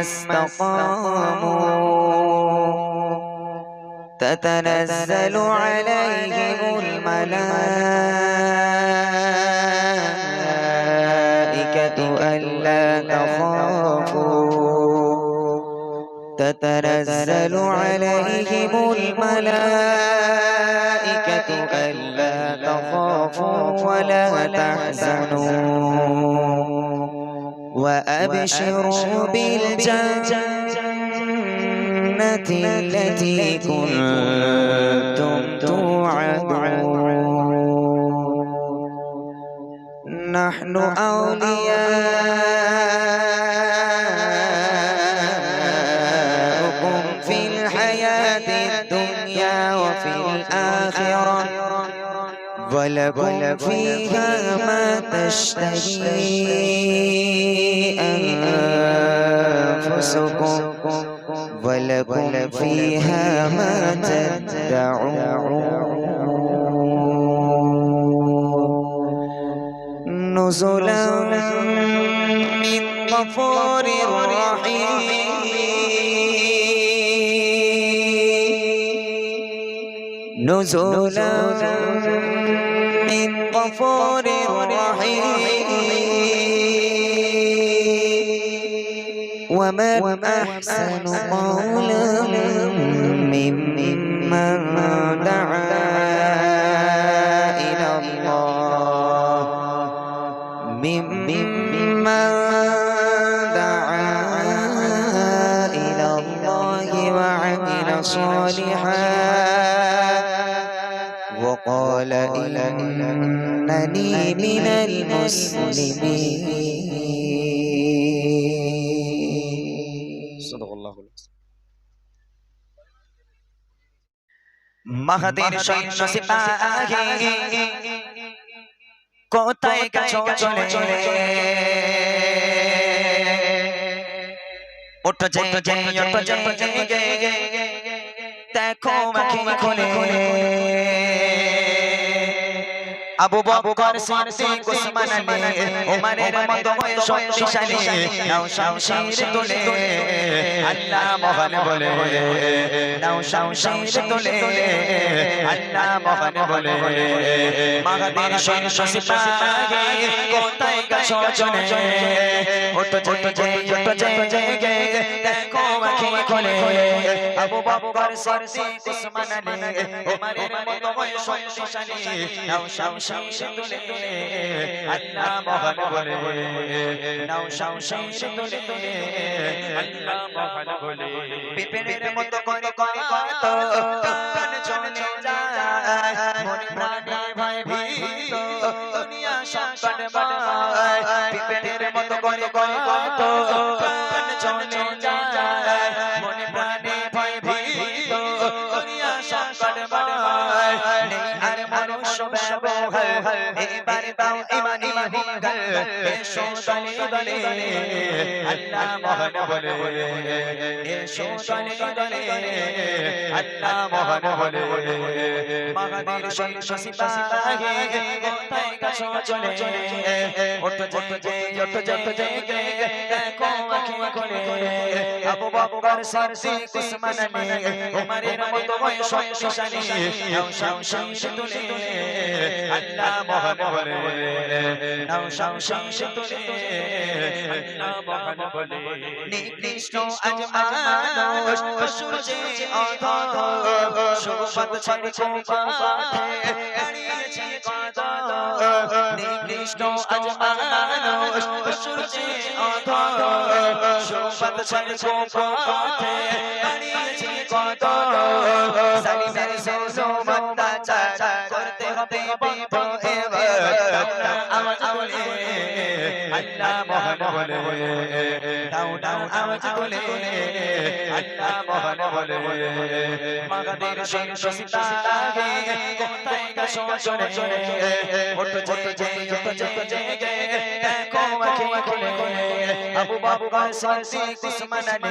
استقاموا. تتنزل عليهم الملائكة ألا تخافوا. تتنزل عليهم الملائكة ألا تخافوا ولا تحزنوا. وأبشروا بالجنة التي كنتم توعدون. نحن أولياؤكم ولكم فيها ما تشتهي أنفسكم ولكم فيها ما تدعون نزلا من غفور رحيم. نزلا من غفور رحيم. ومن أحسن قولا ممن دعا إلى الله. ممن دعا إلى الله وعمل صالحا. وقال إنني من المسلمين صدق الله العظيم মাহাদের সৈন্য সিপাহী কোথায় গেছো চলে চলে ওঠো যে যে ওঠো যে যে দেখো আখি খুলে আবু বকর সিদ্দিক উসমান আলী ওমরের মতো হয়ে শক্তিশালী নাও শামশির তুলে আল্লাহ মহান বলে নাও শামশির তুলে আল্লাহ মহান বলে মাহাদের সৈন্য সিপাহী কোথায় গেছো চলে ওঠো যে যে ওঠো যে যে দেখো আখি খুলে। আবু বকর সিদ্দিক উসমান আলী ওমরের মতো হয়ে শক্তিশালী নাও শামশির তুলে আল্লাহ মহান বলে। নাও শামশির তুলে আল্লাহ মহান বলে। পিপেনের মতো করে করে কত প্রাণ চলে যায়। মনে প্রাণে ভয় ভীত দুনিয়া সংকট বায় পিপেনের মতো করে করে কত এবার দাও ইমানি হুঙ্কার এসো দলে দলে আল্লাহ মহান বলে এসো দলে দলে আল্লাহ মহান বলে মহাবীর সৈন্য সিপাহী কোথায় গেছো চলে খুলে আবু বকর সিদ্দিক, উসমান আলী ওমরের মতো বয়স শক্তিশালী নাও শামশির তুলে আল্লাহ মহান বলে নাও শামশির তুলে আল্লাহ মহান বলে নিকৃষ্ট আজ মানুষ সূর্যে অধর। শোভত ছেড়ে কোপাতে দাঁড়িয়েছে কত নিকৃষ্ট আজ মানুষ সূর্যে অধর শোভত ছেড়ে কোপাতে দাঁড়িয়েছে কত সালিমের সোজো মত্তাচার করতে হবে বিপদে আওয়াজ বলে আল্লাহ মহান বলে নাও নাও আওয়াজ বলে আল্লাহ মহান বলে মাগাদের শীর্ষ সিতারে কোথায় গেছো চলে ওঠো জেগে ওঠো জেগে দেখো আখি খুলে আবু বকর সিদ্দিক উসমান আলী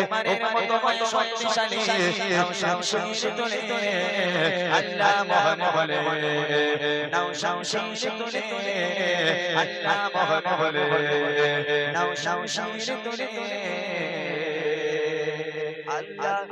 উমরের মতো হয় শক্তিশালী, নাও তুলে আল্লাহ